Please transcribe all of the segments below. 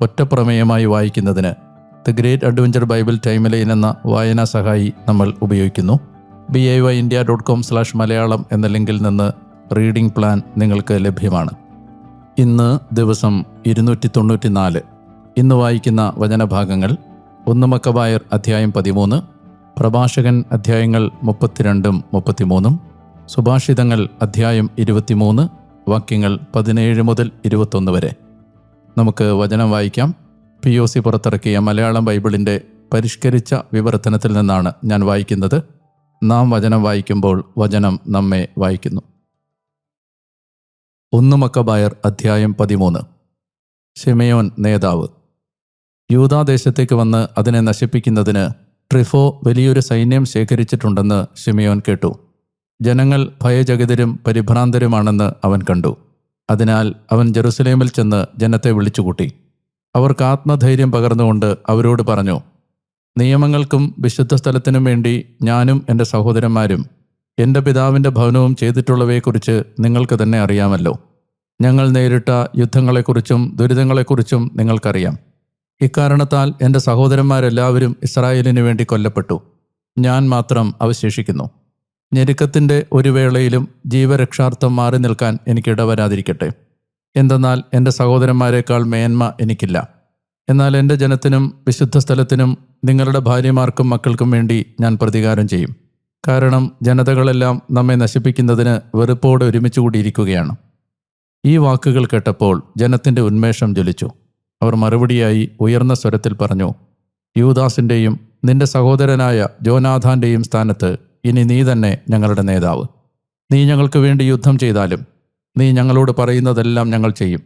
ഒറ്റപ്രമേയമായി വായിക്കുന്നതിന് the great adventure Bible timeline എന്ന വായനാ സഹായി നമ്മൾ ഉപയോഗിക്കുന്നു. B I Y India dot com slash Malayalam എന്ന ലിങ്കിൽ നിന്ന് റീഡിംഗ് പ്ലാൻ നിങ്ങൾക്ക് ലഭ്യമാണ്. ഇന്ന് ദിവസം ഇരുന്നൂറ്റി തൊണ്ണൂറ്റി നാല് ഇന്ന് വായിക്കുന്ന വചനഭാഗങ്ങൾ ഒന്ന് മക്കബായർ അധ്യായം പതിമൂന്ന് പ്രഭാഷകൻ അധ്യായങ്ങൾ മുപ്പത്തിരണ്ടും മുപ്പത്തിമൂന്നും സുഭാഷിതങ്ങൾ അധ്യായം ഇരുപത്തിമൂന്ന് വാക്യങ്ങൾ പതിനേഴ് മുതൽ ഇരുപത്തൊന്ന് വരെ. നമുക്ക് വചനം വായിക്കാം. പി ഒ സി പുറത്തിറക്കിയ മലയാളം ബൈബിളിന്റെ പരിഷ്കരിച്ച വിവർത്തനത്തിൽ നിന്നാണ് ഞാൻ വായിക്കുന്നത്. നാം വചനം വായിക്കുമ്പോൾ വചനം നമ്മെ വായിക്കുന്നു. ഒന്ന് മക്കബായർ അധ്യായം പതിമൂന്ന്. ഷിമയോൻ നേതാവ്. യൂതാദേശത്തേക്ക് വന്ന് അതിനെ നശിപ്പിക്കുന്നതിന് ട്രിഫോ വലിയൊരു സൈന്യം ശേഖരിച്ചിട്ടുണ്ടെന്ന് ഷിമയോൻ കേട്ടു. ജനങ്ങൾ ഭയചകിതരും പരിഭ്രാന്തരുമാണെന്ന് അവൻ കണ്ടു. അതിനാൽ അവൻ ജെറുസലേമിൽ ചെന്ന് ജനത്തെ വിളിച്ചുകൂട്ടി. അവർക്ക് ആത്മധൈര്യം പകർന്നുകൊണ്ട് അവരോട് പറഞ്ഞു നിയമങ്ങൾക്കും വിശുദ്ധ സ്ഥലത്തിനും വേണ്ടി ഞാനും എന്റെ സഹോദരന്മാരും എന്റെ പിതാവിന്റെ ഭവനവും ചെയ്തിട്ടുള്ളവയെക്കുറിച്ച് നിങ്ങൾക്ക് തന്നെ അറിയാമല്ലോ. ഞങ്ങൾ നേരിട്ട യുദ്ധങ്ങളെക്കുറിച്ചും ദുരിതങ്ങളെക്കുറിച്ചും നിങ്ങൾക്കറിയാം. ഇക്കാരണത്താൽ എന്റെ സഹോദരന്മാരെല്ലാവരും ഇസ്രായേലിനു വേണ്ടി കൊല്ലപ്പെട്ടു. ഞാൻ മാത്രം അവശേഷിക്കുന്നു. ഞെരുക്കത്തിന്റെ ഒരു വേളയിലും ജീവരക്ഷാർത്ഥം മാറി നിൽക്കാൻ എനിക്ക് ഇടവരാതിരിക്കട്ടെ. എന്തെന്നാൽ എന്റെ സഹോദരന്മാരെക്കാൾ മേന്മ എനിക്കില്ല. എന്നാൽ എന്റെ ജനത്തിനും വിശുദ്ധ സ്ഥലത്തിനും നിങ്ങളുടെ ഭാര്യമാർക്കും മക്കൾക്കും വേണ്ടി ഞാൻ പ്രതികാരം ചെയ്യും. കാരണം ജനതകളെല്ലാം നമ്മെ നശിപ്പിക്കുന്നതിന് വെറുപ്പോടെ ഒരുമിച്ച് കൂടിയിരിക്കുകയാണ്. ഈ വാക്കുകൾ കേട്ടപ്പോൾ ജനത്തിന്റെ ഉന്മേഷം ജ്വലിച്ചു. അവർ മറുപടിയായി ഉയർന്ന സ്വരത്തിൽ പറഞ്ഞു യൂദാസിന്റെയും നിന്റെ സഹോദരനായ ജോനാഥാന്റെയും സ്ഥാനത്ത് ഇനി നീ തന്നെ ഞങ്ങളുടെ നേതാവ്. നീ ഞങ്ങൾക്ക് വേണ്ടി യുദ്ധം ചെയ്താലും നീ ഞങ്ങളോട് പറയുന്നതെല്ലാം ഞങ്ങൾ ചെയ്യും.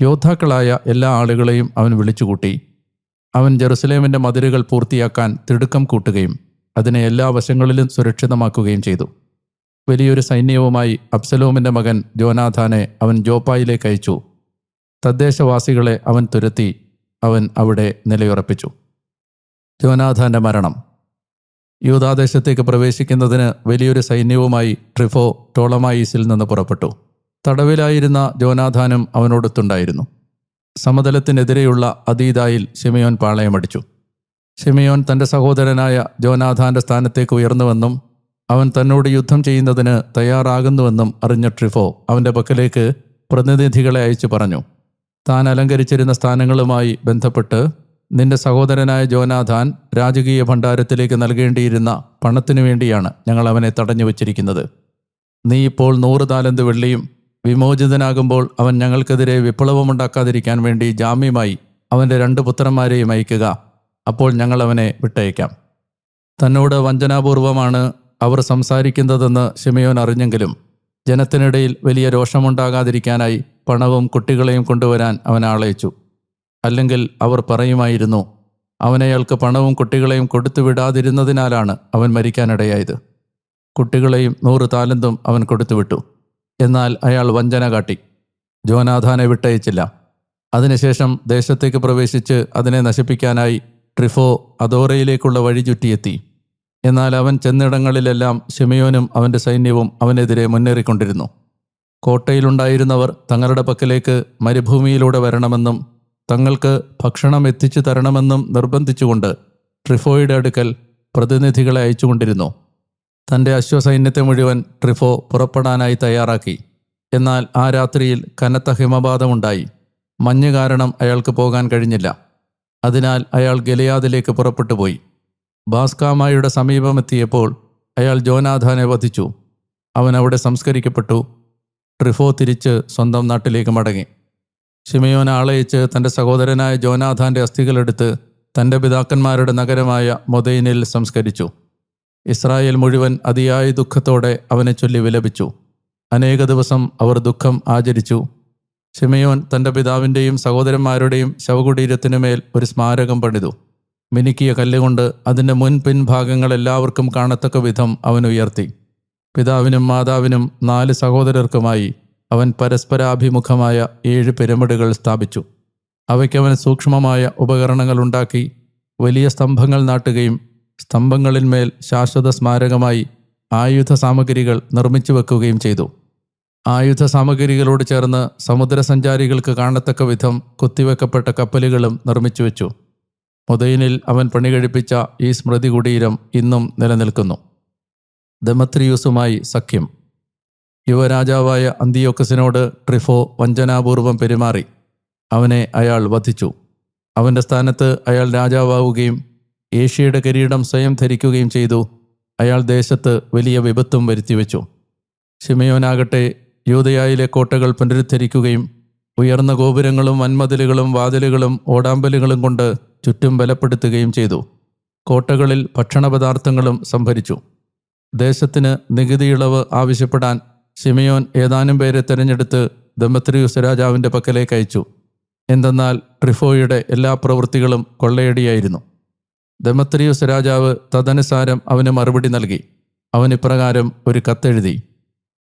യോദ്ധാക്കളായ എല്ലാ ആളുകളെയും അവൻ വിളിച്ചുകൂട്ടി. അവൻ ജെറുസലേമിന്റെ മതിലുകൾ പൂർത്തിയാക്കാൻ തിടുക്കം കൂട്ടുകയും അതിനെ എല്ലാ വശങ്ങളിലും സുരക്ഷിതമാക്കുകയും ചെയ്തു. വലിയൊരു സൈന്യവുമായി അബ്സലോമിന്റെ മകൻ ജോനാഥാനെ അവൻ ജോപ്പായിലേക്ക് അയച്ചു. തദ്ദേശവാസികളെ അവൻ തുരത്തി അവൻ അവിടെ നിലയുറപ്പിച്ചു. ജോനാഥാന്റെ മരണം. യൂതാദേശത്തേക്ക് പ്രവേശിക്കുന്നതിന് വലിയൊരു സൈന്യവുമായി ട്രിഫോ ടോളമായിസിൽ നിന്ന് പുറപ്പെട്ടു. തടവിലായിരുന്ന ജോനാഥാനും അവനോടൊത്തുണ്ടായിരുന്നു. സമതലത്തിനെതിരെയുള്ള അതീതായിൽ ഷിമയോൻ പാളയമടിച്ചു. ഷിമയോൻ തന്റെ സഹോദരനായ ജോനാഥാന്റെ സ്ഥാനത്തേക്ക് ഉയർന്നുവെന്നും അവൻ തന്നോട് യുദ്ധം ചെയ്യുന്നതിന് തയ്യാറാകുന്നുവെന്നും അറിഞ്ഞ ട്രിഫോ അവന്റെ പക്കലേക്ക് പ്രതിനിധികളെ അയച്ചു പറഞ്ഞു. താൻ അലങ്കരിച്ചിരുന്ന സ്ഥാനങ്ങളുമായി ബന്ധപ്പെട്ട് നിന്റെ സഹോദരനായ ജോനാഥാൻ രാജകീയ ഭണ്ഡാരത്തിലേക്ക് നൽകേണ്ടിയിരുന്ന പണത്തിനു വേണ്ടിയാണ് ഞങ്ങൾ അവനെ തടഞ്ഞു വച്ചിരിക്കുന്നത്. നീ ഇപ്പോൾ നൂറ് താലന്ത് വെള്ളിയും വിമോചിതനാകുമ്പോൾ അവൻ ഞങ്ങൾക്കെതിരെ വിപ്ലവമുണ്ടാക്കാതിരിക്കാൻ വേണ്ടി ജാമ്യമായി അവന്റെ രണ്ട് പുത്രന്മാരെയും അയക്കുക. അപ്പോൾ ഞങ്ങൾ അവനെ വിട്ടയക്കാം. തന്നോട് വഞ്ചനാപൂർവമാണ് അവർ സംസാരിക്കുന്നതെന്ന് ഷിമയോൻ അറിഞ്ഞെങ്കിലും ജനത്തിനിടയിൽ വലിയ രോഷമുണ്ടാകാതിരിക്കാനായി പണവും കുട്ടികളെയും കൊണ്ടുവരാൻ അവൻ ആളയച്ചു. അല്ലെങ്കിൽ അവർ പറയുമായിരുന്നു അവനയാൾക്ക് പണവും കുട്ടികളെയും കൊടുത്തു വിടാതിരുന്നതിനാലാണ് അവൻ മരിക്കാനിടയായത്. കുട്ടികളെയും നൂറ് താലന്തും അവൻ കൊടുത്തുവിട്ടു എന്നാൽ അയാൾ വഞ്ചന കാട്ടി. ജോനാഥാനെ വിട്ടയച്ചില്ല. അതിനുശേഷം ദേശത്തേക്ക് പ്രവേശിച്ച് അതിനെ നശിപ്പിക്കാനായി ട്രിഫോ അതോറയിലേക്കുള്ള വഴി ചുറ്റിയെത്തി. എന്നാൽ അവൻ ചെന്നിടങ്ങളിലെല്ലാം ഷിമയോനും അവന്റെ സൈന്യവും അവനെതിരെ മുന്നേറിക്കൊണ്ടിരുന്നു. കോട്ടയിലുണ്ടായിരുന്നവർ തങ്ങളുടെ പക്കലേക്ക് മരുഭൂമിയിലൂടെ വരണമെന്നും തങ്ങൾക്ക് ഭക്ഷണം എത്തിച്ചു തരണമെന്നും നിർബന്ധിച്ചുകൊണ്ട് ട്രിഫോയുടെ അടുക്കൽ പ്രതിനിധികളെ അയച്ചുകൊണ്ടിരുന്നു. തന്റെ അശ്വസൈന്യത്തെ മുഴുവൻ ട്രിഫോ പുറപ്പെടാനായി തയ്യാറാക്കി. എന്നാൽ ആ രാത്രിയിൽ കനത്ത ഹിമപാതമുണ്ടായി. മഞ്ഞ് കാരണം അയാൾക്ക് പോകാൻ കഴിഞ്ഞില്ല. അതിനാൽ അയാൾ ഗലിയാദിലേക്ക് പുറപ്പെട്ടു പോയി ബാസ്കാമായുടെ സമീപമെത്തിയപ്പോൾ അയാൾ ജോനാഥാനെ വധിച്ചു. അവൻ അവിടെ സംസ്കരിക്കപ്പെട്ടു. ട്രിഫോ തിരിച്ച് സ്വന്തം നാട്ടിലേക്ക് മടങ്ങി. ഷിമയോൻ ആളയച്ച് തന്റെ സഹോദരനായ ജോനാഥാന്റെ അസ്ഥികളെടുത്ത് തന്റെ പിതാക്കന്മാരുടെ നഗരമായ മൊദൈനിൽ സംസ്കരിച്ചു. ഇസ്രായേൽ മുഴുവൻ അതിയായ ദുഃഖത്തോടെ അവനെ ചൊല്ലി വിലപിച്ചു. അനേക ദിവസം അവർ ദുഃഖം ആചരിച്ചു. ഷിമയോൻ തന്റെ പിതാവിന്റെയും സഹോദരന്മാരുടെയും ശവകുടീരത്തിനുമേൽ ഒരു സ്മാരകം പണിതു. മിനുക്കിയ കല്ലുകൊണ്ട് അതിന്റെ മുൻ പിൻഭാഗങ്ങൾ എല്ലാവർക്കും കാണത്തക്ക വിധം അവൻ ഉയർത്തി. പിതാവിനും മാതാവിനും നാല് സഹോദരർക്കുമായി അവൻ പരസ്പരാഭിമുഖമായ ഏഴ് പിരമിഡുകൾ സ്ഥാപിച്ചു. അവയ്ക്കവൻ സൂക്ഷ്മമായ ഉപകരണങ്ങൾ ഉണ്ടാക്കി വലിയ സ്തംഭങ്ങൾ നാട്ടുകയും സ്തംഭങ്ങളിന്മേൽ ശാശ്വത സ്മാരകമായി ആയുധ സാമഗ്രികൾ നിർമ്മിച്ചു വെക്കുകയും ചെയ്തു. ആയുധ സാമഗ്രികളോട് ചേർന്ന് സമുദ്രസഞ്ചാരികൾക്ക് കാണത്തക്ക വിധം കുത്തിവെക്കപ്പെട്ട കപ്പലുകളും നിർമ്മിച്ചു വെച്ചു. മുതയിനിൽ അവൻ പണികഴിപ്പിച്ച ഈ സ്മൃതി കുടീരം ഇന്നും നിലനിൽക്കുന്നു. ദമത്രിയൂസുമായി സഖ്യം. യുവരാജാവായ അന്തിയോക്കസിനോട് ട്രിഫോ വഞ്ചനാപൂർവം പെരുമാറി. അവനെ അയാൾ വധിച്ചു. അവന്റെ സ്ഥാനത്ത് അയാൾ രാജാവാവുകയും ഏഷ്യയുടെ കിരീടം സ്വയം ധരിക്കുകയും ചെയ്തു. അയാൾ ദേശത്ത് വലിയ വിപത്തും വരുത്തിവെച്ചു. ഷിമയോനാകട്ടെ യൂതയായിലെ കോട്ടകൾ പുനരുദ്ധരിക്കുകയും ഉയർന്ന ഗോപുരങ്ങളും വൻമതിലുകളും വാതിലുകളും ഓടാമ്പലുകളും കൊണ്ട് ചുറ്റും ബലപ്പെടുത്തുകയും ചെയ്തു. കോട്ടകളിൽ ഭക്ഷണപദാർത്ഥങ്ങളും സംഭരിച്ചു. ദേശത്തിന് നികുതി ഇളവ് ആവശ്യപ്പെടാൻ ഷിമയോൻ ഏതാനും പേരെ തിരഞ്ഞെടുത്ത് ദമ്പത്രിയുസ് രാജാവിന്റെ പക്കലേക്ക് അയച്ചു. എന്തെന്നാൽ ട്രിഫോയുടെ എല്ലാ പ്രവൃത്തികളും കൊള്ളയടിയായിരുന്നു. ദമത്രിയുസ് രാജാവ് തദനുസാരം അവന് മറുപടി നൽകി. അവൻ ഇപ്രകാരം ഒരു കത്തെഴുതി.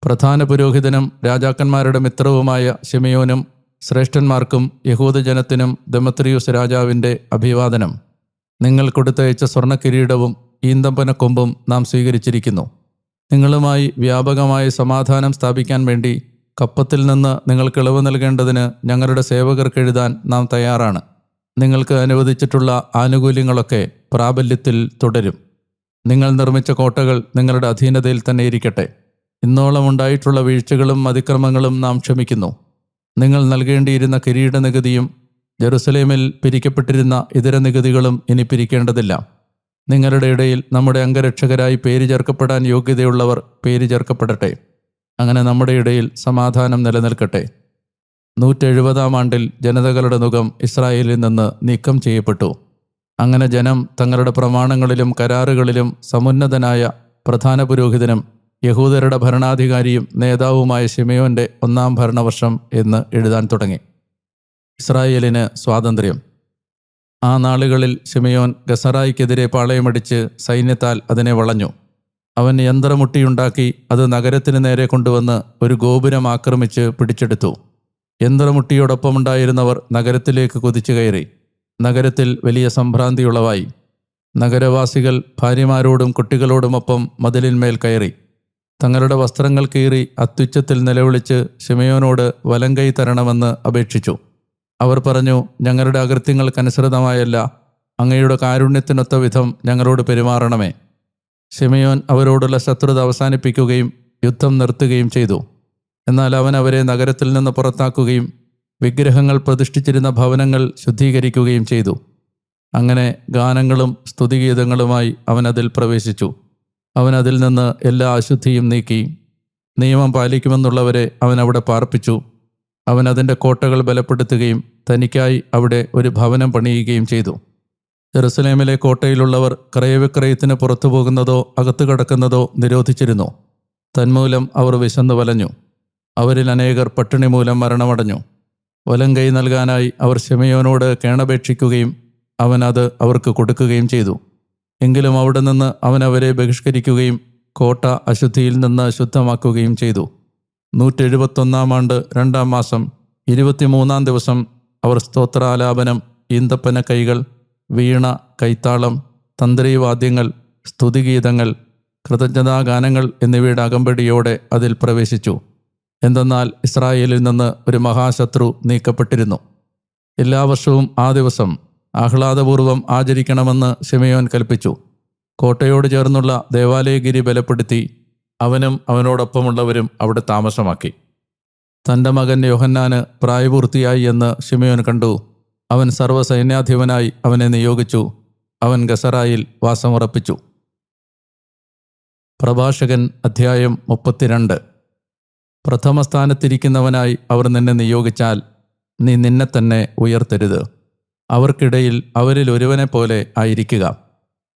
പ്രധാന പുരോഹിതനും രാജാക്കന്മാരുടെ മിത്രവുമായ ഷിമയോനും ശ്രേഷ്ഠന്മാർക്കും യഹൂദജനത്തിനും ദമത്രിയുസ് രാജാവിന്റെ അഭിവാദനം. നിങ്ങൾ കൊടുത്തയച്ച സ്വർണക്കിരീടവും ഈന്തമ്പനക്കൊമ്പും നാം സ്വീകരിച്ചിരിക്കുന്നു. നിങ്ങളുമായി വ്യാപകമായ സമാധാനം സ്ഥാപിക്കാൻ വേണ്ടി കപ്പത്തിൽ നിന്ന് നിങ്ങൾക്ക് ഇളവ് നൽകേണ്ടതിന് ഞങ്ങളുടെ സേവകർക്ക് എഴുതാൻ നാം തയ്യാറാണ്. നിങ്ങൾക്ക് അനുവദിച്ചിട്ടുള്ള ആനുകൂല്യങ്ങളൊക്കെ പ്രാബല്യത്തിൽ തുടരും. നിങ്ങൾ നിർമ്മിച്ച കോട്ടകൾ നിങ്ങളുടെ അധീനതയിൽ തന്നെ ഇരിക്കട്ടെ. ഇന്നോളം ഉണ്ടായിട്ടുള്ള വീഴ്ചകളും അതിക്രമങ്ങളും നാം ക്ഷമിക്കുന്നു. നിങ്ങൾ നൽകേണ്ടിയിരുന്ന കിരീട നികുതിയും ജെറുസലേമിൽ പിരിക്കപ്പെട്ടിരുന്ന ഇതര നികുതികളും ഇനി പിരിക്കേണ്ടതില്ല. നിങ്ങളുടെ ഇടയിൽ നമ്മുടെ അംഗരക്ഷകരായി പേര് ചേർക്കപ്പെടാൻ യോഗ്യതയുള്ളവർ പേര് ചേർക്കപ്പെടട്ടെ. അങ്ങനെ നമ്മുടെ ഇടയിൽ സമാധാനം നിലനിൽക്കട്ടെ. നൂറ്റെഴുപതാം ആണ്ടിൽ ജനതകളുടെ മുഖം ഇസ്രായേലിൽ നിന്ന് നീക്കം ചെയ്യപ്പെട്ടു. അങ്ങനെ ജനം തങ്ങളുടെ പ്രമാണങ്ങളിലും കരാറുകളിലും സമുന്നതനായ പ്രധാന പുരോഹിതനും യഹൂദരുടെ ഭരണാധികാരിയും നേതാവുമായ ഷിമയോന്റെ ഒന്നാം ഭരണവർഷം എന്ന് എഴുതാൻ തുടങ്ങി. ഇസ്രായേലിന് സ്വാതന്ത്ര്യം. ആ നാളുകളിൽ ഷിമയോൻ ഗസറായിക്കെതിരെ പാളയമടിച്ച് സൈന്യത്താൽ അതിനെ വളഞ്ഞു. അവൻ യന്ത്രമുട്ടിയുണ്ടാക്കി അത് നഗരത്തിന് നേരെ കൊണ്ടുവന്ന് ഒരു ഗോപുരം ആക്രമിച്ച് പിടിച്ചെടുത്തു. യന്ത്രമുട്ടിയോടൊപ്പമുണ്ടായിരുന്നവർ നഗരത്തിലേക്ക് കുതിച്ചു കയറി. നഗരത്തിൽ വലിയ സംഭ്രാന്തിയുളവായി. നഗരവാസികൾ ഭാര്യമാരോടും കുട്ടികളോടുമൊപ്പം മതിലിന്മേൽ കയറി. തങ്ങളുടെ വസ്ത്രങ്ങൾ കീറി അത്യുച്ചത്തിൽ നിലവിളിച്ച് ഷിമയോനോട് വലങ്കൈ തരണമെന്ന് അപേക്ഷിച്ചു. അവർ പറഞ്ഞു ഞങ്ങളുടെ അകൃത്യങ്ങൾക്കനുസൃതമായല്ല. അങ്ങയുടെ കാരുണ്യത്തിനൊത്ത വിധം ഞങ്ങളോട് പെരുമാറണമേ. ഷിമയോൻ അവരോടുള്ള ശത്രുത അവസാനിപ്പിക്കുകയും യുദ്ധം നിർത്തുകയും ചെയ്തു. എന്നാൽ അവൻ അവരെ നഗരത്തിൽ നിന്ന് പുറത്താക്കുകയും വിഗ്രഹങ്ങൾ പ്രതിഷ്ഠിച്ചിരുന്ന ഭവനങ്ങൾ ശുദ്ധീകരിക്കുകയും ചെയ്തു. അങ്ങനെ ഗാനങ്ങളും സ്തുതിഗീതങ്ങളുമായി അവൻ അതിൽ പ്രവേശിച്ചു. അവൻ അതിൽ നിന്ന് എല്ലാ അശുദ്ധിയും നീക്കി. നിയമം പാലിക്കുമെന്നുള്ളവരെ അവൻ അവിടെ പാർപ്പിച്ചു. അവൻ അതിന്റെ കോട്ടകൾ ബലപ്പെടുത്തുകയും തനിക്കായി അവിടെ ഒരു ഭവനം പണിയുകയും ചെയ്തു. ജെറുസലേമിലെ കോട്ടയിലുള്ളവർ ക്രയവിക്രയത്തിന് പുറത്തു പോകുന്നതോ അകത്തു കടക്കുന്നതോ നിരോധിച്ചിരുന്നു. തന്മൂലം അവർ വിശന്നു വലഞ്ഞു. അവരിൽ അനേകർ പട്ടിണി മൂലം മരണമടഞ്ഞു. വലം കൈ നൽകാനായി അവർ ഷെമയോനോട് കേണപേക്ഷിക്കുകയും അവൻ അത് അവർക്ക് കൊടുക്കുകയും ചെയ്തു. എങ്കിലും അവിടെ നിന്ന് അവൻ അവരെ ബഹിഷ്കരിക്കുകയും കോട്ട അശുദ്ധിയിൽ നിന്ന് ശുദ്ധമാക്കുകയും ചെയ്തു. നൂറ്റെഴുപത്തൊന്നാം ആണ്ട് രണ്ടാം മാസം ഇരുപത്തിമൂന്നാം ദിവസം അവർ സ്തോത്രാലാപനം ഈന്തപ്പന കൈകൾ വീണ കൈത്താളം തന്ത്രീവാദ്യങ്ങൾ സ്തുതിഗീതങ്ങൾ കൃതജ്ഞതാഗാനങ്ങൾ എന്നിവയുടെ അകമ്പടിയോടെ അതിൽ പ്രവേശിച്ചു. എന്തെന്നാൽ ഇസ്രായേലിൽ നിന്ന് ഒരു മഹാശത്രു നീക്കപ്പെട്ടിരുന്നു. എല്ലാ വർഷവും ആ ദിവസം ആഹ്ലാദപൂർവം ആചരിക്കണമെന്ന് ഷിമയോൻ കൽപ്പിച്ചു. കോട്ടയോട് ചേർന്നുള്ള ദേവാലയഗിരി ബലപ്പെടുത്തി അവനും അവനോടൊപ്പമുള്ളവരും അവിടെ താമസമാക്കി. തന്റെ മകൻ യോഹന്നാന് പ്രായപൂർത്തിയായി എന്ന് ഷിമയോൻ കണ്ടു. അവൻ സർവസൈന്യാധിപനായി അവനെ നിയോഗിച്ചു. അവൻ ഗസറായിൽ വാസമുറപ്പിച്ചു. പ്രഭാഷകൻ അധ്യായം മുപ്പത്തിരണ്ട്. പ്രഥമ സ്ഥാനത്തിരിക്കുന്നവനായി അവർ നിന്നെ നിയോഗിച്ചാൽ നീ നിന്നെ തന്നെ ഉയർത്തരുത്. അവർക്കിടയിൽ അവരിൽ ഒരുവനെ പോലെ ആയിരിക്കുക.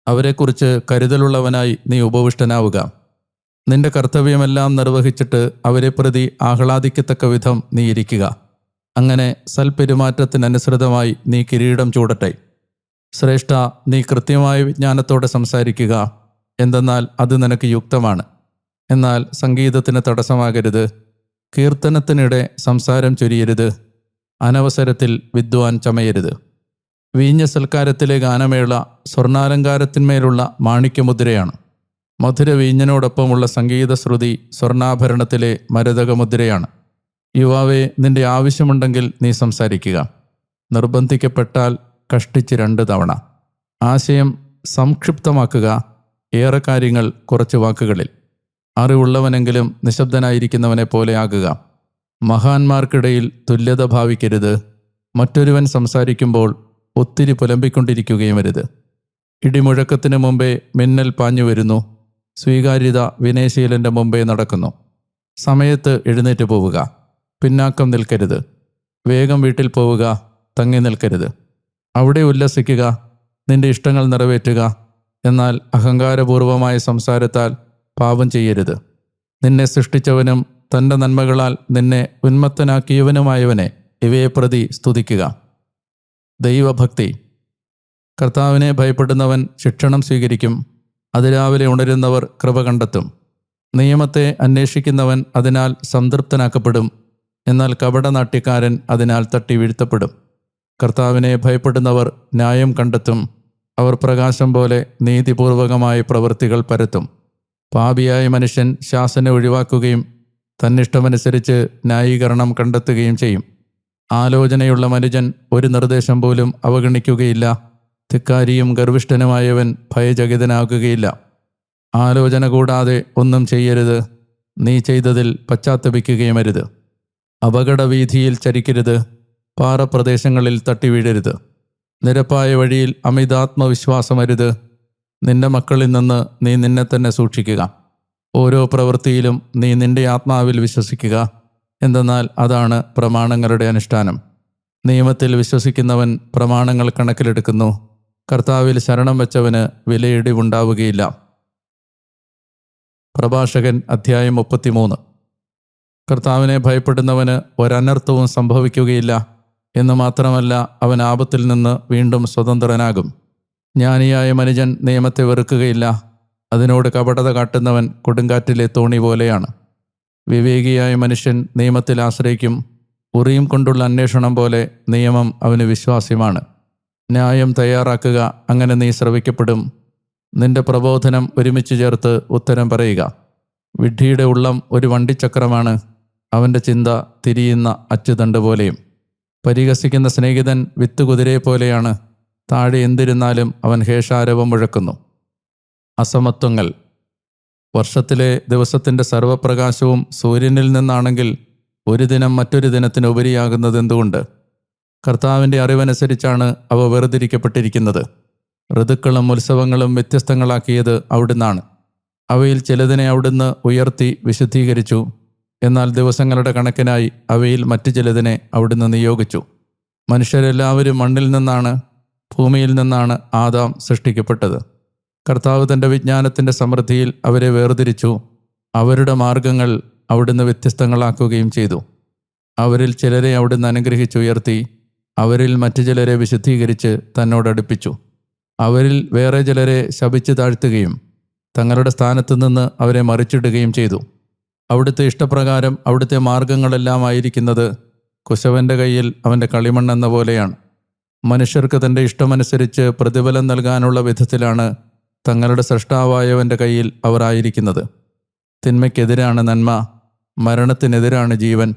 അവരെക്കുറിച്ച് കരുതലുള്ളവനായി നീ ഉപവിഷ്ടനാവുക. നിന്റെ കർത്തവ്യമെല്ലാം നിർവഹിച്ചിട്ട് അവരെ പ്രതി ആഹ്ലാദിക്കത്തക്ക വിധം നീ ഇരിക്കുക. അങ്ങനെ സൽപെരുമാറ്റത്തിനനുസൃതമായി നീ കിരീടം ചൂടട്ടെ. ശ്രേഷ്ഠ നീ കൃത്യമായ വിജ്ഞാനത്തോടെ സംസാരിക്കുക. എന്തെന്നാൽ അത് നിനക്ക് യുക്തമാണ്. എന്നാൽ സംഗീതത്തിന് തടസ്സമാകരുത്. കീർത്തനത്തിനിടെ സംസാരം ചൊരിയരുത്. അനവസരത്തിൽ വിദ്വാൻ ചമയരുത്. വീഞ്ഞ സൽക്കാരത്തിലെ ഗാനമേള സ്വർണാലങ്കാരത്തിന്മേലുള്ള മാണിക്യമുദ്രയാണ്. മധുര വീഞ്ഞിനോടൊപ്പമുള്ള സംഗീത ശ്രുതി സ്വർണാഭരണത്തിലെ മരതകമുദ്രയാണ്. യുവാവെ നിന്റെ ആവശ്യമുണ്ടെങ്കിൽ നീ സംസാരിക്കുക. നിർബന്ധിക്കപ്പെട്ടാൽ കഷ്ടിച്ച് രണ്ട് തവണ. ആശയം സംക്ഷിപ്തമാക്കുക ഏറെ കാര്യങ്ങൾ കുറച്ച് വാക്കുകളിൽ. അറിവുള്ളവനെങ്കിലും നിശബ്ദനായിരിക്കുന്നവനെ പോലെ പോലെയാകുക മഹാന്മാർക്കിടയിൽ തുല്യത ഭാവിക്കരുത്. മറ്റൊരുവൻ സംസാരിക്കുമ്പോൾ ഒത്തിരി പുലമ്പിക്കൊണ്ടിരിക്കുകയും വരുത് ഇടിമുഴക്കത്തിന് മുമ്പേ മിന്നൽ പാഞ്ഞു വരുന്നു സ്വീകാര്യത വിനയശീലന്റെ മുമ്പേ നടക്കുന്നു. സമയത്ത് എഴുന്നേറ്റ് പോവുക. പിന്നാക്കം നിൽക്കരുത്. വേഗം വീട്ടിൽ പോവുക. തങ്ങി നിൽക്കരുത്. അവിടെ ഉല്ലസിക്കുക. നിന്റെ ഇഷ്ടങ്ങൾ നിറവേറ്റുക. എന്നാൽ അഹങ്കാരപൂർവമായ സംസാരത്താൽ പാപം ചെയ്യരുത്. നിന്നെ സൃഷ്ടിച്ചവനും തന്റെ നന്മകളാൽ നിന്നെ ഉന്മത്തനാക്കിയവനുമായവനെ ഇവയെ പ്രതി സ്തുതിക്കുക. ദൈവഭക്തി. കർത്താവിനെ ഭയപ്പെടുന്നവൻ ശിക്ഷണം സ്വീകരിക്കും. അതിരാവിലെ ഉണരുന്നവർ കൃപ കണ്ടെത്തും. നിയമത്തെ അന്വേഷിക്കുന്നവൻ അതിനാൽ സംതൃപ്തനാക്കപ്പെടും. എന്നാൽ കപടനാട്യക്കാരൻ അതിനാൽ തട്ടി വീഴ്ത്തപ്പെടും. കർത്താവിനെ ഭയപ്പെടുന്നവർ ന്യായം കണ്ടെത്തും. അവർ പ്രകാശം പോലെ നീതിപൂർവകമായ പ്രവൃത്തികൾ പരത്തും. പാപിയായ മനുഷ്യൻ ശാസന ഒഴിവാക്കുകയും തന്നിഷ്ടമനുസരിച്ച് ന്യായീകരണം കണ്ടെത്തുകയും ചെയ്യും. ആലോചനയുള്ള മനുജൻ ഒരു നിർദ്ദേശം പോലും അവഗണിക്കുകയില്ല. ധിക്കാരിയും ഗർവിഷ്ഠനുമായവൻ ഭയചകിതനാകുകയില്ല. ആലോചന കൂടാതെ ഒന്നും ചെയ്യരുത്. നീ ചെയ്തതിൽ പശ്ചാത്തപിക്കുകയും അരുത് അപകടവീതിയിൽ ചരിക്കരുത്. പാറപ്രദേശങ്ങളിൽ തട്ടി വീഴരുത് നിരപ്പായ വഴിയിൽ അമിതാത്മവിശ്വാസമരുത്. നിന്റെ മക്കളിൽ നിന്ന് നീ നിന്നെ തന്നെ സൂക്ഷിക്കുക. ഓരോ പ്രവൃത്തിയിലും നീ നിന്റെ ആത്മാവിൽ വിശ്വസിക്കുക. എന്തെന്നാൽ അതാണ് പ്രമാണങ്ങളുടെ അനുഷ്ഠാനം. നിയമത്തിൽ വിശ്വസിക്കുന്നവൻ പ്രമാണങ്ങൾ കണക്കിലെടുക്കുന്നു. കർത്താവിൽ ശരണം വെച്ചവന് വിലയിടിവുണ്ടാവുകയില്ല. പ്രഭാഷകൻ അധ്യായം മുപ്പത്തിമൂന്ന്. കർത്താവിനെ ഭയപ്പെടുന്നവന് ഒരനർത്ഥവും സംഭവിക്കുകയില്ല എന്ന് മാത്രമല്ല അവൻ ആപത്തിൽ നിന്ന് വീണ്ടും സ്വതന്ത്രനാകും. ജ്ഞാനിയായ മനുജൻ നിയമത്തെ വെറുക്കുകയില്ല. അതിനോട് കപടത കാട്ടുന്നവൻ കൊടുങ്കാറ്റിലെ തോണി പോലെയാണ്. വിവേകിയായ മനുഷ്യൻ നിയമത്തിൽ ആശ്രയിക്കും. ഉറിയും കൊണ്ടുള്ള അന്വേഷണം പോലെ നിയമം അവന് വിശ്വാസ്യമാണ്. ന്യായം തയ്യാറാക്കുക. അങ്ങനെ നീ ശ്രവിക്കപ്പെടും. നിന്റെ പ്രബോധനം ഒരുമിച്ച് ചേർത്ത് ഉത്തരം പറയുക. വിഡ്ഢിയുടെ ഉള്ളം ഒരു വണ്ടിച്ചക്രമാണ്. അവന്റെ ചിന്ത തിരിയുന്ന അച്ചുതണ്ട് പോലെയും. പരിഹസിക്കുന്ന സ്നേഹിതൻ വിത്ത് കുതിരയെ പോലെയാണ്. താഴെ എന്തിരുന്നാലും അവൻ ഹേഷാരവം മുഴക്കുന്നു. അസമത്വങ്ങൾ. വർഷത്തിലെ ദിവസത്തിന്റെ സർവപ്രകാശവും സൂര്യനിൽ നിന്നാണെങ്കിൽ ഒരു ദിനം മറ്റൊരു ദിനത്തിന് ഉപരിയാകുന്നത് എന്തുകൊണ്ട് കർത്താവിന്റെ അറിവനുസരിച്ചാണ് അവ വേർതിരിക്കപ്പെട്ടിരിക്കുന്നത്. ഋതുക്കളും ഉത്സവങ്ങളും വ്യത്യസ്തങ്ങളാക്കിയത് അവിടുന്നാണ്. അവയിൽ ചിലതിനെ അവിടുന്ന് ഉയർത്തി വിശുദ്ധീകരിച്ചു. എന്നാൽ ദിവസങ്ങളുടെ കണക്കിനായി അവയിൽ മറ്റു ചിലതിനെ അവിടുന്ന് നിയോഗിച്ചു. മനുഷ്യരെല്ലാവരും മണ്ണിൽ നിന്നാണ് ഭൂമിയിൽ നിന്നാണ് ആദാം സൃഷ്ടിക്കപ്പെട്ടത്. കർത്താവ് തന്റെ വിജ്ഞാനത്തിന്റെ സമൃദ്ധിയിൽ അവരെ വേർതിരിച്ചു. അവരുടെ മാർഗങ്ങൾ അവിടുന്ന് വ്യത്യസ്തങ്ങളാക്കുകയും ചെയ്തു. അവരിൽ ചിലരെ അവിടുന്ന് അനുഗ്രഹിച്ചുയർത്തി. അവരിൽ മറ്റു ചിലരെ വിശുദ്ധീകരിച്ച് തന്നോടടുപ്പിച്ചു അവരിൽ വേറെ ചിലരെ ശപിച്ചു താഴ്ത്തുകയും തങ്ങളുടെ സ്ഥാനത്ത് നിന്ന് അവരെ മറിച്ചിടുകയും ചെയ്തു. അവിടുത്തെ ഇഷ്ടപ്രകാരം അവിടുത്തെ മാർഗങ്ങളെല്ലാം ആയിരിക്കുന്നത് കുശവന്റെ കയ്യിൽ അവന്റെ കളിമണ്ണെന്ന പോലെയാണ്. മനുഷ്യർക്ക് തന്റെ ഇഷ്ടമനുസരിച്ച് പ്രതിഫലം നൽകാനുള്ള വിധത്തിലാണ് തങ്ങളുടെ സൃഷ്ടാവായവന്റെ കയ്യിൽ അവർ ആയിരിക്കുന്നത്. തിന്മയ്ക്കെതിരാണ് നന്മ മരണത്തിനെതിരാണ് ജീവൻ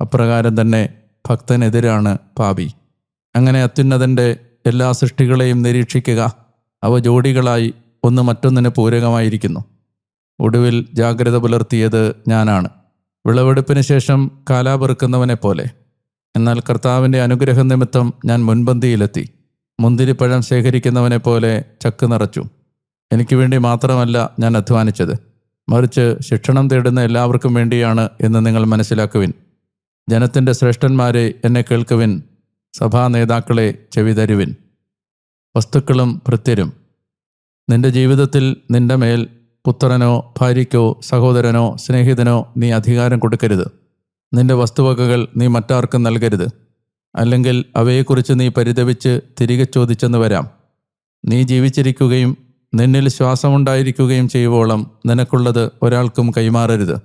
അപ്രകാരം തന്നെ ഭക്തനെതിരാണ് പാപി. അങ്ങനെ അത്യുന്നതന്റെ എല്ലാ സൃഷ്ടികളെയും നിരീക്ഷിക്കുക. അവ ജോഡികളായി ഒന്ന് മറ്റൊന്നിന് പൂരകമായിരിക്കുന്നു. ഒടുവിൽ ജാഗ്രത പുലർത്തിയത് ഞാനാണ്. വിളവെടുപ്പിന് ശേഷം കാലാപെറുക്കുന്നവനെ പോലെ. എന്നാൽ കർത്താവിന്റെ അനുഗ്രഹ നിമിത്തം ഞാൻ മുൻപന്തിയിലെത്തി. മുന്തിരിപ്പഴം ശേഖരിക്കുന്നവനെ പോലെ ചക്ക് നിറച്ചു. എനിക്ക് വേണ്ടി മാത്രമല്ല ഞാൻ അധ്വാനിച്ചത്. മറിച്ച് ശിക്ഷണം തേടുന്ന എല്ലാവർക്കും വേണ്ടിയാണ് എന്ന് നിങ്ങൾ മനസ്സിലാക്കുവിൻ. ജനത്തിന്റെ ശ്രേഷ്ഠന്മാരെ എന്നെ കേൾക്കുവിൻ. സഭാ നേതാക്കളെ ചെവിതരുവിൻ വസ്തുക്കളും ഭൃത്യരും നിന്റെ ജീവിതത്തിൽ നിന്റെ മേൽ പുത്രനോ ഭാര്യയ്ക്കോ സഹോദരനോ സ്നേഹിതനോ നീ അധികാരം കൊടുക്കരുത്. നിന്റെ വസ്തുവകകൾ നീ മറ്റാർക്കും നൽകരുത്. അല്ലെങ്കിൽ അവയെക്കുറിച്ച് നീ പരിതപിച്ച് തിരികെ ചോദിച്ചെന്ന് വരാം. നീ ജീവിച്ചിരിക്കുകയും നിന്നിൽ ശ്വാസമുണ്ടായിരിക്കുകയും ചെയ്യുവോളം നിനക്കുള്ളത് ഒരാൾക്കും കൈമാറരുത്.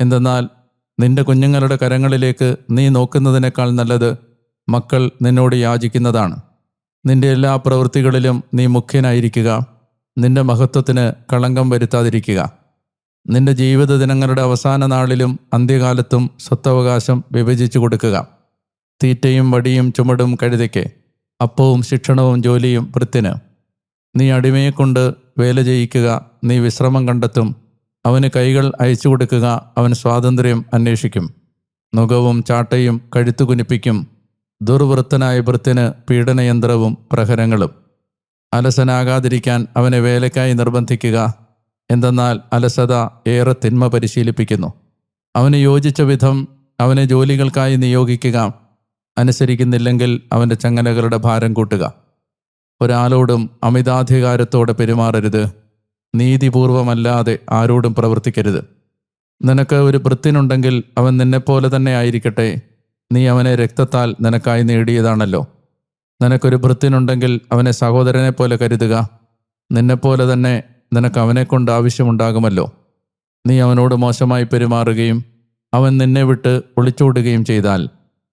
എന്തെന്നാൽ നിന്റെ കുഞ്ഞുങ്ങളുടെ കരങ്ങളിലേക്ക് നീ നോക്കുന്നതിനേക്കാൾ നല്ലത് മക്കൾ നിന്നോട് യാചിക്കുന്നതാണ്. നിന്റെ എല്ലാ പ്രവൃത്തികളിലും നീ മുഖ്യനായിരിക്കുക. നിന്റെ മഹത്വത്തിന് കളങ്കം വരുത്താതിരിക്കുക. നിന്റെ ജീവിത ദിനങ്ങളുടെ അവസാന നാളിലും അന്ത്യകാലത്തും സ്വത്തവകാശം വിഭജിച്ചു കൊടുക്കുക. തീറ്റയും വടിയും ചുമടും കഴുതയ്ക്ക്. അപ്പവും ശിക്ഷണവും ജോലിയും വൃത്തിന്. നീ അടിമയെ കൊണ്ട് വേല ചെയ്യിക്കുക. നീ വിശ്രമം കണ്ടെത്തും. അവന് കൈകൾ അയച്ചു കൊടുക്കുക. അവൻ സ്വാതന്ത്ര്യം അന്വേഷിക്കും. നുകവും ചാട്ടയും കഴുത്തു കുനിപ്പിക്കും. ദുർവൃത്തനായ വൃത്തിന് പീഡനയന്ത്രവും പ്രഹരങ്ങളും. അലസനാകാതിരിക്കാൻ അവനെ വേലക്കായി നിർബന്ധിക്കുക. എന്തെന്നാൽ അലസത ഏറെ തിന്മ പരിശീലിപ്പിക്കുന്നു. അവന് യോജിച്ച വിധം അവനെ ജോലികൾക്കായി നിയോഗിക്കുക. അനുസരിക്കുന്നില്ലെങ്കിൽ അവന്റെ ചങ്ങലകളുടെ ഭാരം കൂട്ടുക. ഒരാളോടും അമിതാധികാരത്തോടെ പെരുമാറരുത്. നീതിപൂർവമല്ലാതെ ആരോടും പ്രവർത്തിക്കരുത്. നിനക്ക് ഒരു വൃത്തിനുണ്ടെങ്കിൽ അവൻ നിന്നെപ്പോലെ തന്നെ ആയിരിക്കട്ടെ. നീ അവനെ രക്തത്താൽ നിനക്കായി നേടിയതാണല്ലോ. നിനക്കൊരു ഭൃത്തിനുണ്ടെങ്കിൽ അവനെ സഹോദരനെ പോലെ കരുതുക. നിന്നെപ്പോലെ തന്നെ നിനക്ക് അവനെക്കൊണ്ട് ആവശ്യമുണ്ടാകുമല്ലോ. നീ അവനോട് മോശമായി പെരുമാറുകയും അവൻ നിന്നെ വിട്ട് ഒളിച്ചോടുകയും ചെയ്താൽ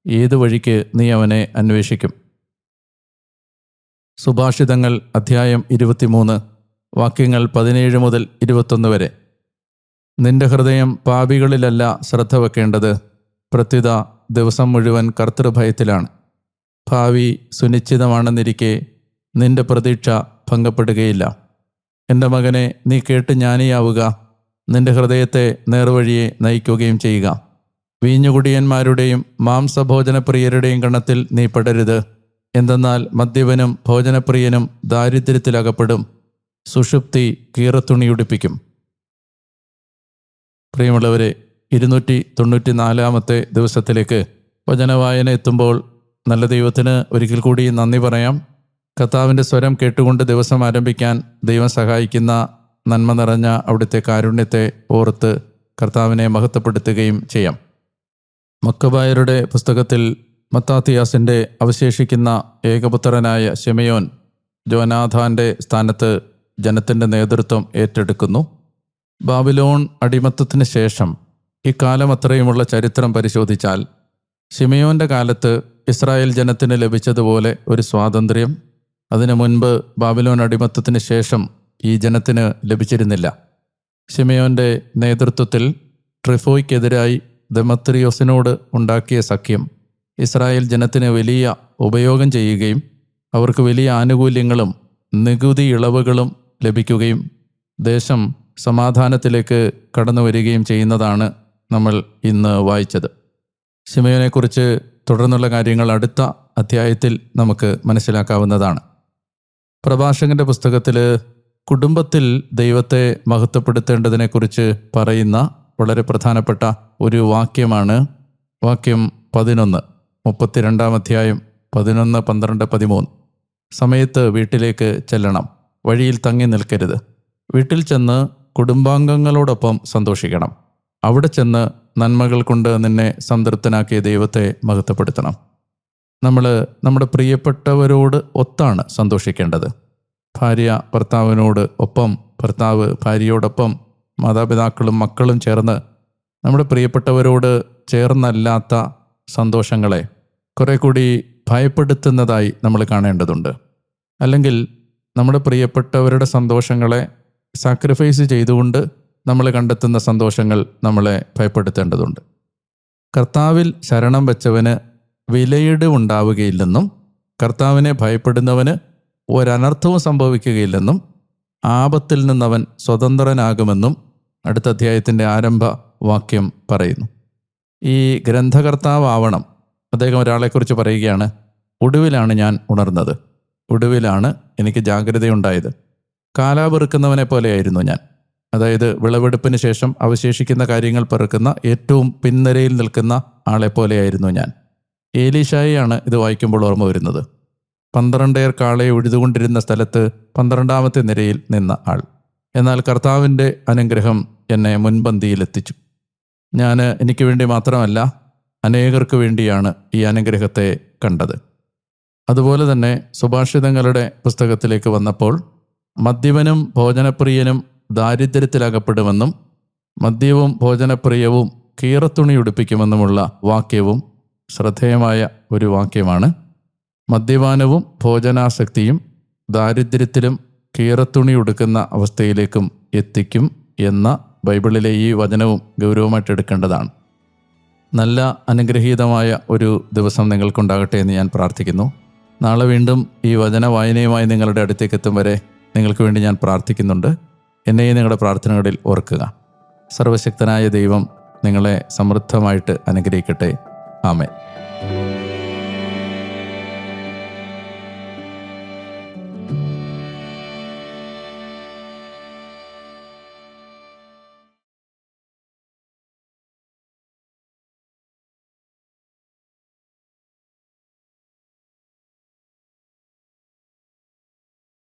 ഏതു വഴിക്ക് നീ അവനെ അന്വേഷിക്കും? സുഭാഷിതങ്ങൾ അധ്യായം ഇരുപത്തിമൂന്ന് വാക്യങ്ങൾ പതിനേഴ് മുതൽ ഇരുപത്തൊന്ന് വരെ. നിന്റെ ഹൃദയം പാപികളിലല്ല ശ്രദ്ധ വെക്കേണ്ടത് പ്രത്യുത ദിവസം മുഴുവൻ കർത്തൃഭയത്തിലാണ്. ഭാവി സുനിശ്ചിതമാണെന്നിരിക്കെ നിന്റെ പ്രതീക്ഷ ഭംഗപ്പെടുകയില്ല. എന്റെ മകനെ നീ കേട്ട് ജ്ഞാനിയാവുക. നിന്റെ ഹൃദയത്തെ നേർവഴിയെ നയിക്കുകയും ചെയ്യുക. വീഞ്ഞുകുടിയന്മാരുടെയും മാംസഭോജനപ്രിയരുടെയും ഗണത്തിൽ നീ പെടരുത്. എന്തെന്നാൽ മദ്യപനും ഭോജനപ്രിയനും ദാരിദ്ര്യത്തിലകപ്പെടും. സുഷുപ്തി കീറത്തുണിയുടിപ്പിക്കും. പ്രിയമുള്ളവരെ ഇരുന്നൂറ്റി തൊണ്ണൂറ്റി നാലാമത്തെ ദിവസത്തിലേക്ക് വചനവായന എത്തുമ്പോൾ നല്ല ദൈവത്തിന് ഒരിക്കൽ കൂടി നന്ദി പറയാം. കർത്താവിന്റെ സ്വരം കേട്ടുകൊണ്ട് ദിവസം ആരംഭിക്കാൻ ദൈവം സഹായിക്കുന്ന നന്മ നിറഞ്ഞ അവിടുത്തെ കാരുണ്യത്തെ ഓർത്ത് കർത്താവിനെ മഹത്വപ്പെടുത്തുകയും ചെയ്യാം. മക്കബായരുടെ പുസ്തകത്തിൽ മത്താത്തിയാസിന്റെ അവശേഷിക്കുന്ന ഏകപുത്രനായ ഷെമയോൻ ജോനാഥാന്റെ സ്ഥാനത്ത് ജനത്തിന്റെ നേതൃത്വം ഏറ്റെടുക്കുന്നു. ബാബിലോൺ അടിമത്തത്തിന് ശേഷം ഇക്കാലം അത്രയുമുള്ള ചരിത്രം പരിശോധിച്ചാൽ ഷിമയോന്റെ കാലത്ത് ഇസ്രായേൽ ജനത്തിന് ലഭിച്ചതുപോലെ ഒരു സ്വാതന്ത്ര്യം അതിനു മുൻപ് ബാബിലോൺ അടിമത്തത്തിന് ശേഷം ഈ ജനത്തിന് ലഭിച്ചിരുന്നില്ല. ഷിമയോന്റെ നേതൃത്വത്തിൽ ട്രിഫോയ്ക്കെതിരായി ദമത്രിയോസിനോട് ഉണ്ടാക്കിയ സഖ്യം ഇസ്രായേൽ ജനത്തിന് വലിയ ഉപയോഗം ചെയ്യുകയും അവർക്ക് വലിയ ആനുകൂല്യങ്ങളും നികുതി ഇളവുകളും ലഭിക്കുകയും ദേശം സമാധാനത്തിലേക്ക് കടന്നു വരികയും ചെയ്യുന്നതാണ് നമ്മൾ ഇന്ന് വായിച്ചത്. ശിമയോനെക്കുറിച്ച് തുടർന്നുള്ള കാര്യങ്ങൾ അടുത്ത അധ്യായത്തിൽ നമുക്ക് മനസ്സിലാക്കാവുന്നതാണ്. പ്രഭാഷകന്റെ പുസ്തകത്തിൽ കുടുംബത്തിൽ ദൈവത്തെ മഹത്വപ്പെടുത്തേണ്ടതിനെക്കുറിച്ച് പറയുന്ന വളരെ പ്രധാനപ്പെട്ട ഒരു വാക്യമാണ്. വാക്യം പതിനൊന്ന് മുപ്പത്തിരണ്ടാം അധ്യായം പതിനൊന്ന് പന്ത്രണ്ട് പതിമൂന്ന്. സമയത്ത് വീട്ടിലേക്ക് ചെല്ലണം വഴിയിൽ തങ്ങി നിൽക്കരുത്. വീട്ടിൽ ചെന്ന് കുടുംബാംഗങ്ങളോടൊപ്പം സന്തോഷിക്കണം. അവിടെ ചെന്ന് നന്മകൾ കൊണ്ട് നിന്നെ സംതൃപ്തനാക്കിയ ദൈവത്തെ മഹത്വപ്പെടുത്തണം. നമ്മൾ നമ്മുടെ പ്രിയപ്പെട്ടവരോട് ഒത്താണ് സന്തോഷിക്കേണ്ടത്. ഭാര്യ ഭർത്താവിനോട് ഒപ്പം ഭർത്താവ് ഭാര്യയോടൊപ്പം മാതാപിതാക്കളും മക്കളും ചേർന്ന് നമ്മുടെ പ്രിയപ്പെട്ടവരോട് ചേർന്നല്ലാത്ത സന്തോഷങ്ങളെ കുറെ കൂടി ഭയപ്പെടുത്തുന്നതായി നമ്മൾ കാണേണ്ടതുണ്ട്. അല്ലെങ്കിൽ നമ്മുടെ പ്രിയപ്പെട്ടവരുടെ സന്തോഷങ്ങളെ സാക്രിഫൈസ് ചെയ്തുകൊണ്ട് നമ്മൾ കണ്ടെത്തുന്ന സന്തോഷങ്ങൾ നമ്മളെ ഭയപ്പെടുത്തേണ്ടതുണ്ട്. കർത്താവിൽ ശരണം വെച്ചവന് വിലയിടുണ്ടാവുകയില്ലെന്നും കർത്താവിനെ ഭയപ്പെടുന്നവന് ഒരനർത്ഥവും സംഭവിക്കുകയില്ലെന്നും ആപത്തിൽ നിന്നവൻ സ്വതന്ത്രനാകുമെന്നും അടുത്ത അധ്യായത്തിന്റെ ആരംഭ വാക്യം പറയുന്നു. ഈ ഗ്രന്ഥകർത്താവണം അദ്ദേഹം ഒരാളെക്കുറിച്ച് പറയുകയാണ് ഒടുവിലാണ് ഞാൻ ഉണർന്നത്. ഒടുവിലാണ് എനിക്ക് ജാഗ്രതയുണ്ടായത്. കാലാപെറുക്കുന്നവനെ പോലെയായിരുന്നു ഞാൻ. അതായത് വിളവെടുപ്പിന് ശേഷം അവശേഷിക്കുന്ന കാര്യങ്ങൾ പെറുക്കുന്ന ഏറ്റവും പിൻനിരയിൽ നിൽക്കുന്ന ആളെ പോലെയായിരുന്നു ഞാൻ. ഏലീഷായിയാണ് ഇത് വായിക്കുമ്പോൾ ഓർമ്മ വരുന്നത്. പന്ത്രണ്ടേർ കാളയെ ഉഴുതുകൊണ്ടിരുന്ന സ്ഥലത്ത് പന്ത്രണ്ടാമത്തെ നിരയിൽ നിന്ന ആൾ. എന്നാൽ കർത്താവിന്റെ അനുഗ്രഹം എന്നെ മുൻപന്തിയിലെത്തിച്ചു. ഞാൻ എനിക്ക് വേണ്ടി മാത്രമല്ല അനേകർക്ക് വേണ്ടിയാണ് ഈ അനുഗ്രഹത്തെ കണ്ടത്. അതുപോലെ തന്നെ സുഭാഷിതങ്ങളുടെ പുസ്തകത്തിലേക്ക് വന്നപ്പോൾ മദ്യപനും ഭോജനപ്രിയനും ദാരിദ്ര്യത്തിലകപ്പെടുമെന്നും മദ്യവും ഭോജനപ്രിയവും കീറത്തുണി ഉടുപ്പിക്കുമെന്നുമുള്ള വാക്യവും ശ്രദ്ധേയമായ ഒരു വാക്യമാണ്. മദ്യപാനവും ഭോജനാസക്തിയും ദാരിദ്ര്യത്തിലും കീറത്തുണി ഉടുക്കുന്ന അവസ്ഥയിലേക്കും എത്തിക്കും എന്ന ബൈബിളിലെ ഈ വചനവും ഗൗരവമായിട്ട് എടുക്കേണ്ടതാണ്. നല്ല അനുഗ്രഹീതമായ ഒരു ദിവസം നിങ്ങൾക്കുണ്ടാകട്ടെ എന്ന് ഞാൻ പ്രാർത്ഥിക്കുന്നു. നാളെ വീണ്ടും ഈ വചന വായനയുമായി നിങ്ങളുടെ അടുത്തേക്ക് എത്തും വരെ നിങ്ങൾക്ക് വേണ്ടി ഞാൻ പ്രാർത്ഥിക്കുന്നുണ്ട്. എന്നെയും നിങ്ങളുടെ പ്രാർത്ഥനകളിൽ ഓർക്കുക. സർവശക്തനായ ദൈവം നിങ്ങളെ സമൃദ്ധമായിട്ട് അനുഗ്രഹിക്കട്ടെ. ആമേൻ.